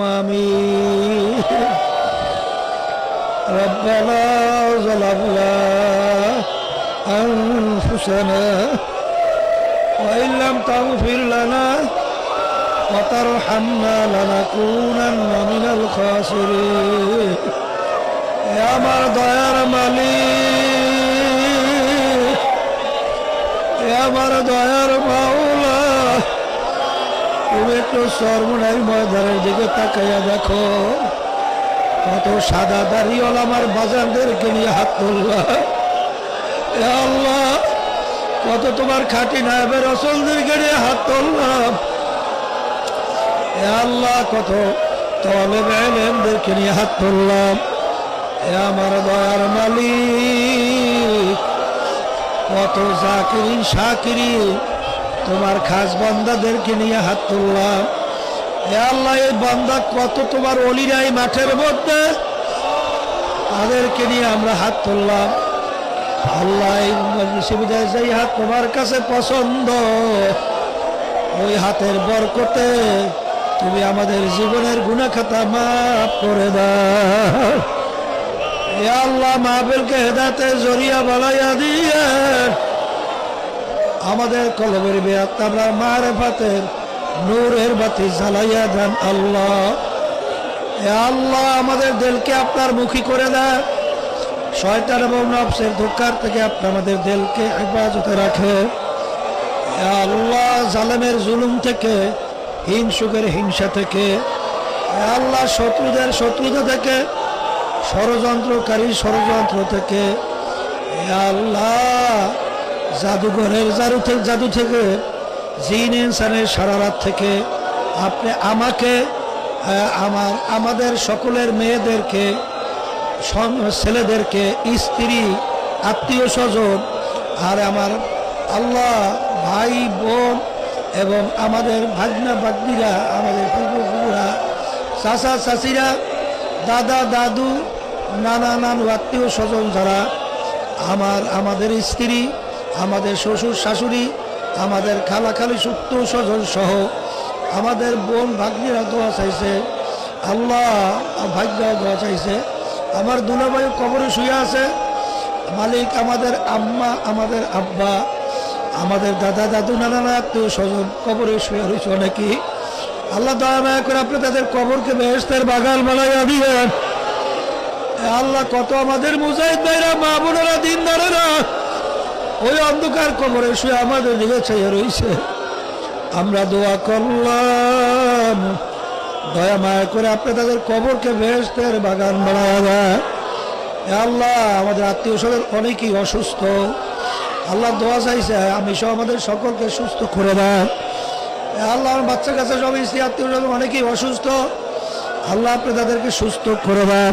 آمين ربنا ظلمنا أنفسنا وإن لم تغفر لنا وترحمنا لنكونن من الخاسرين يا مرضى يا رمالي يا مرضى يا رمالي কত সাদা দাড়িওয়ালা আমার বাজারদেরকে নিয়ে হাত তুললা। কত তোমার খাঁটি নায়বের রসলদেরকে নিয়ে হাত তুললাম আল্লাহ, কত তলে বেলেমদেরকে নিয়ে হাত তুললাম আমার দয়ার মালিক, কত জাকিরিন শাকিরিন তোমার খাস বান্দাদেরকে নিয়ে হাত তুললাম। আল্লাহ, এই বান্দা কত তোমার অলিরাই মাঠের মধ্যে? তাদেরকে নিয়ে আমরা হাত তুললাম। আল্লাহ সুবিধায় হাত তোমার কাছে পছন্দ। ওই হাতের বরকতে তুমি আমাদের জীবনের গুণাখাতা মাফ করে দাও। আল্লাহ মাহবিলকে হেদাতে জরিয়া বালাইয়া দিয়ে আমাদের কলবের বেয়াত আমরা মারেফাতের নূরের বাতি জ্বালাইয়া দেন আল্লাহ। আল্লাহ আমাদের দিলকে আপনার মুখী করে দেন শয়তান এবং নফসের ধোকার থেকে আপনি আমাদের দিলকে হেফাজতে রাখে। আল্লাহ জালেমের জুলুম থেকে, হিংসুকের হিংসা থেকে আল্লাহ শত্রুদের শত্রুতা থেকে ষড়যন্ত্রকারী ষড়যন্ত্র থেকে আল্লাহ জাদুঘরের জাদু থেকে জাদু থেকে, জিন ইনসানের সারারাত থেকে আপনি আমাকে আমার আমাদের সকলের মেয়েদেরকে ছেলেদেরকে, স্ত্রী, আত্মীয় স্বজন, আর আমার আল্লাহ ভাই, বোন এবং আমাদের ভাগনা ভাগ্নিরা, আমাদের ফুপুরা চাচা, চাচিরা, দাদা, দাদু, নানা, নানু, আত্মীয় স্বজন যারা, আমার আমাদের স্ত্রী আমাদের শ্বশুর শাশুড়ি, আমাদের খালা খালি সুপ্ত স্বজন সহ আমাদের বোন ভাগ্নিরা দোয়া চাইছে, আল্লাহ ভাগ্যরা দোয়া চাইছে। আমার দুলাভাই কবরে শুয়ে আছে, মালিক আমাদের আম্মা, আমাদের আব্বা, আমাদের দাদা, দাদু, নানা আত্মীয় স্বজন কবরে শুয়ে রয়েছে অনেকে আল্লাহ দয়া করে আপনি তাদের কবরকে বেহেস্তের বাগান বানাইয়া দিবেন। আল্লাহ কত আমাদের মুজাহিদ ভাইরা, মা বোনেরা দিনদারেরা ওই অন্ধকার কবরে শুয়ে আমাদের দিকে চেয়ে রয়েছে আমরা দোয়া করলাম। দয়া মায়া করে আপনি তাদের কবরকে বেহেস্তের বাগান বানায় দেয় আল্লাহ, আমাদের আত্মীয় স্বজন অনেকেই অসুস্থ। আল্লাহ দোয়া চাইছে, আমি সব আমাদের সকলকে সুস্থ করে দেয় আল্লাহ, আমার বাচ্চা কাছে সব স্ত্রী, আত্মীয় স্বজন অনেকেই অসুস্থ। আল্লাহ আপনি তাদেরকে সুস্থ করে দেন।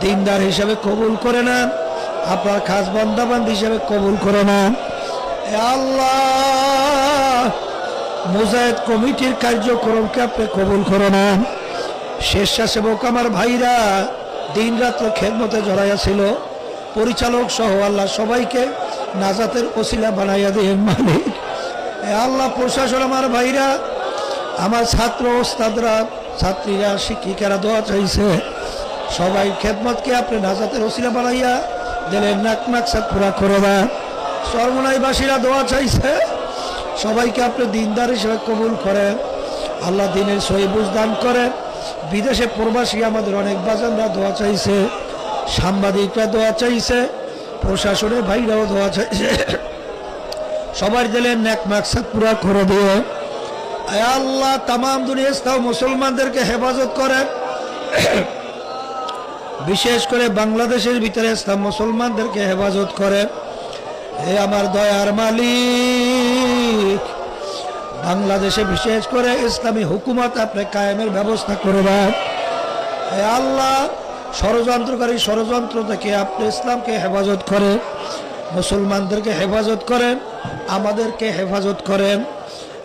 দিনদার হিসাবে কবুল করে নেন। আপনার খাস বন্দাবান্ধ হিসাবে কবুল করে এ আল্লাহ, মুজাহিদ কমিটির কার্যক্রমকে আপনি কবুল করে নেন। স্বেচ্ছাসেবক আমার ভাইরা, দিন রাত্র খেদমতে জড়াইয়া ছিল। পরিচালক সহ আল্লাহ সবাইকে নাজাতের ওসিলা বানাইয়া দিয়ে এ আল্লাহ প্রশাসন আমার ভাইরা, আমার ছাত্র ওস্তাদরা, ছাত্রীরা, শিক্ষিকারা দোয়া চাইছে। সবাই খেদমতকে আপনি নাজাতের ওসিলা বানাইয়া দিলেন নাক নাকসাদ পুরা করে দেন সর্বনাইবাসীরা দোয়া চাইছে, সবাইকে আপনি দিনদার হিসেবে কবুল করেন। আল্লাহ দিনের সহিবুজ দান করেন। বিদেশে প্রবাসী আমাদের অনেক বাজানরা দোয়া চাইছে, সাংবাদিকরা দোয়া চাইছে, প্রশাসনের ভাইরাও দোয়া চাইছে। সবার দিলেন ন্যাক মাকসাদ পুরা করে দিয়ে। আল্লাহ তাম দুনিয়া মুসলমানদেরকে হেফাজত করেন। বিশেষ করে বাংলাদেশের ভিতরে ইসলাম মুসলমানদেরকে হেফাজত করেন হে আমার দয়ার মালিক, বাংলাদেশে বিশেষ করে ইসলামী হুকুমত আপনি কায়েমের ব্যবস্থা করে দেন। হে আল্লাহ, ষড়যন্ত্রকারী ষড়যন্ত্র থেকে আপনি ইসলামকে হেফাজত করে মুসলমানদেরকে হেফাজত করেন, আমাদেরকে হেফাজত করেন।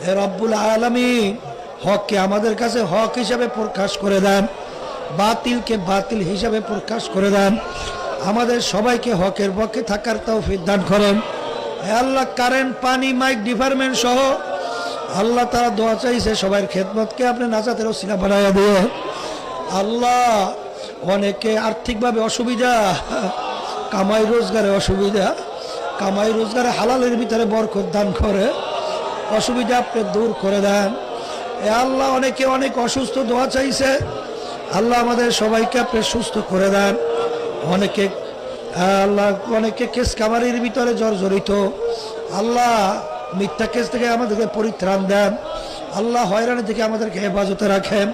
হে রব্বুল আলমী হককে আমাদের কাছে হক হিসাবে প্রকাশ করে দেন। বাতিলকে বাতিল হিসাবে প্রকাশ করে দেন। আমাদের সবাইকে হকের পক্ষে থাকার তাও দান করেন। আল্লাহ কারেন্ট পানি মাইক ডিপার্টমেন্ট সহ আল্লাহ তারা দোয়া চাইছে সবার খেদমতকে আপনি নাজাতের ওসিলা বানাইয়া দিয়ে আল্লাহ, অনেকে আর্থিকভাবে অসুবিধা, কামাই রোজগারে অসুবিধা, কামাই রোজগারে হালালের ভিতরে বরকত দান করে, অসুবিধা আপনি দূর করে দেন। এ আল্লাহ, অনেকে অনেক অসুস্থ দোয়া চাইছে। আল্লাহ আমাদের সবাইকে আপনি সুস্থ করে দেন। অনেকে আল্লাহ অনেকে কেস কামারির ভিতরে জর্জরিত। আল্লাহ মিথ্যা কেস থেকে আমাদেরকে পরিত্রাণ দেন। আল্লাহ হয়রানি থেকে আমাদেরকে হেফাজতে রাখেন।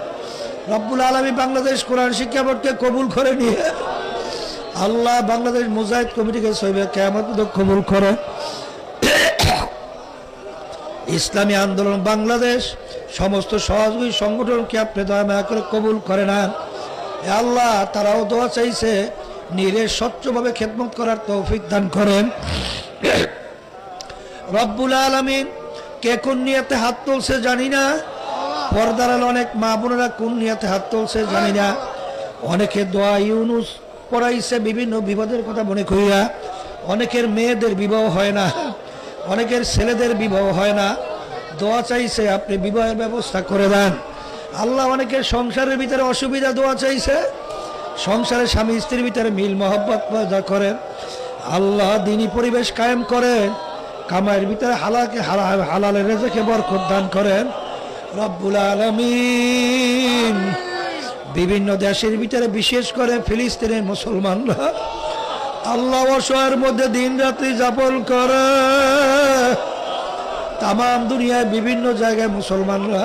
রব্বুল আলমী বাংলাদেশ কোরআন শিক্ষা বোর্ডকে কবুল করে নিয়ে, আল্লাহ বাংলাদেশ মুজাহিদ কমিটিকে সইবে কেমন কবুল করে। ইসলামী আন্দোলন বাংলাদেশ, সমস্ত সহযোগী সংগঠনকে আপনি দয়া মায়া করে কবুল করে এ আল্লাহ তারাও দোয়া চাইছে, নিরে স্বচ্ছভাবে খেদমত করার তৌফিক দান করেন। রব্বুল আলমিন, কে কোন নিয়াতে হাত তুলছে জানি না। পর্দার অনেক মা বোনেরা কোন নিয়াতে হাত তুলছে জানি না। অনেকে দোয়া ইউনুস পড়াইছে বিভিন্ন বিপদের কথা মনে করিয়া। অনেকের মেয়েদের বিবাহ হয় না। অনেকের ছেলেদের বিবাহ হয় না। দোয়া চাইছে, আপনি বিবাহের ব্যবস্থা করে দেন। আল্লাহ অনেকের সংসারের ভিতরে অসুবিধা দোয়া চাইছে। সংসারে স্বামী স্ত্রীর ভিতরে মিল মহব্বত পয়দা করেন। আল্লাহ দিনী পরিবেশ কায়েম করেন। কামাইয়ের ভিতরে হালাকে হালা- হালালের রেজেকে বরকত দান করেন। রব্বুল আলমিন। বিভিন্ন দেশের ভিতরে বিশেষ করে ফিলিস্তিনের মুসলমানরা আল্লাহ অসহায়ের মধ্যে দিন রাত্রি যাপন করে। তাম দুনিয়ায় বিভিন্ন জায়গায় মুসলমানরা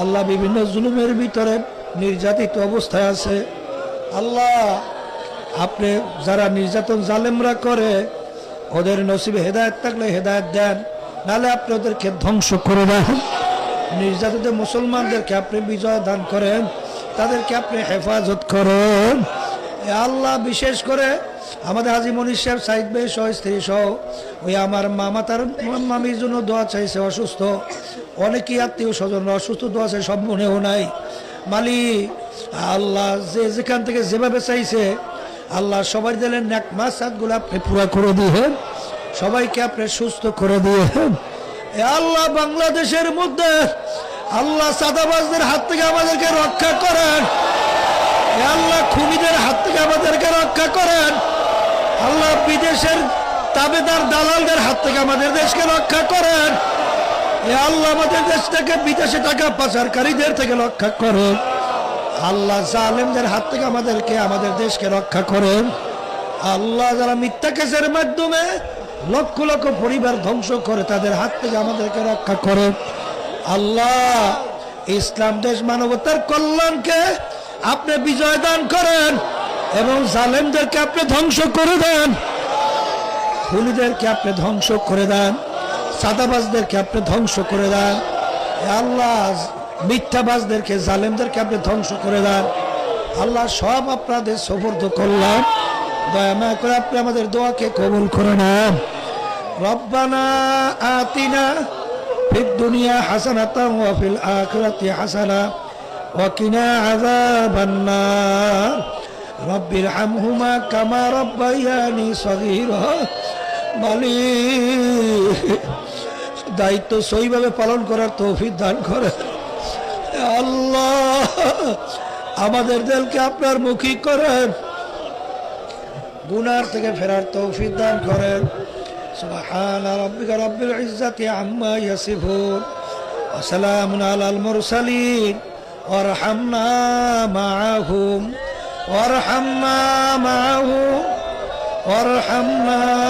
আল্লাহ বিভিন্ন জুলুমের ভিতরে নির্যাতিত অবস্থায় আছে। আল্লাহ আপনি যারা নির্যাতন জালেমরা করে, ওদের নসিবে হেদায়ত থাকলে হেদায়ত দেন নাহলে আপনি ওদেরকে ধ্বংস করে দেন। নির্যাতিত মুসলমানদেরকে আপনি বিজয় দান করেন, তাদেরকে আপনি হেফাজত করেন। আল্লাহ বিশেষ করে আমাদের হাজি মনির সাহেব সাইদ ভাই সহ, স্ত্রী সহ, ওই আমার মামা তার মামির জন্য দোয়া চাইছে, অসুস্থ। অনেকেই আত্মীয় স্বজনরা অসুস্থ, দোয়া চাই সব মনেও নাই। মালিক আল্লাহ যে যেখান থেকে যেভাবে চাইছে, আল্লাহ সবাই দিলেন ন্যাক মাসগুলো আপনি পুরা করে দিয়েন সবাইকে আপনি সুস্থ করে দিয়েন এ আল্লাহ বাংলাদেশের মধ্যে আল্লাহ সাদাবাজদের হাত থেকে আমাদেরকে রক্ষা করেন। আল্লাহ খুনিদের হাত থেকে আমাদেরকে রক্ষা করেন। আল্লাহ বিদেশের তাবেদার দালালদের হাত থেকে আমাদের দেশকে রক্ষা করেন। আল্লাহ আমাদের দেশ থেকে বিদেশে টাকা পাচারকারীদের থেকে রক্ষা করেন। আল্লাহ জালেমদের হাত থেকে আমাদেরকে, আমাদের দেশকে রক্ষা করেন। আল্লাহ যারা মিথ্যা কেসের মাধ্যমে লক্ষ লক্ষ পরিবার ধ্বংস করে তাদের হাত থেকে আমাদেরকে রক্ষা করেন। আল্লাহ ইসলাম দেশ মানবতার কল্যাণকে আপনি বিজয় দান করেন। এবং জালেমদেরকে আপনি ধ্বংস করে দেন। হুলিদেরকে আপনি ধ্বংস করে দেন। সাদাবাজদেরকে আপনি ধ্বংস করে দেন। আল্লাহ, মিথ্যাবাজদেরকে, জালেমদেরকে আপনি ধ্বংস করে দেন। আল্লাহ সব আপনাদের সবর্দ করলাম। দয়া করে আপনি আমাদের দোয়াকে কবুল করে নেন। রব্বানা আতিনা ফির দুনিয়া হাসানাতাম ওয়া ফিল আখরাতি হাসানা ওয়াকিনা আযাবান নার رب ارحمهما كما ربياني صغيرا মালিক দায়িত্ব সইভাবে পালন করার তৌফিক দান করে আল্লাহ আমাদের দেলকে আপনার মুখী করেন গুনার থেকে ফেরার তৌফিক দান করেন سبحان ربك رب العزة عما يصفون وسلام على المرسلين وارحمنا معهم وارحم ما معه وارحم ما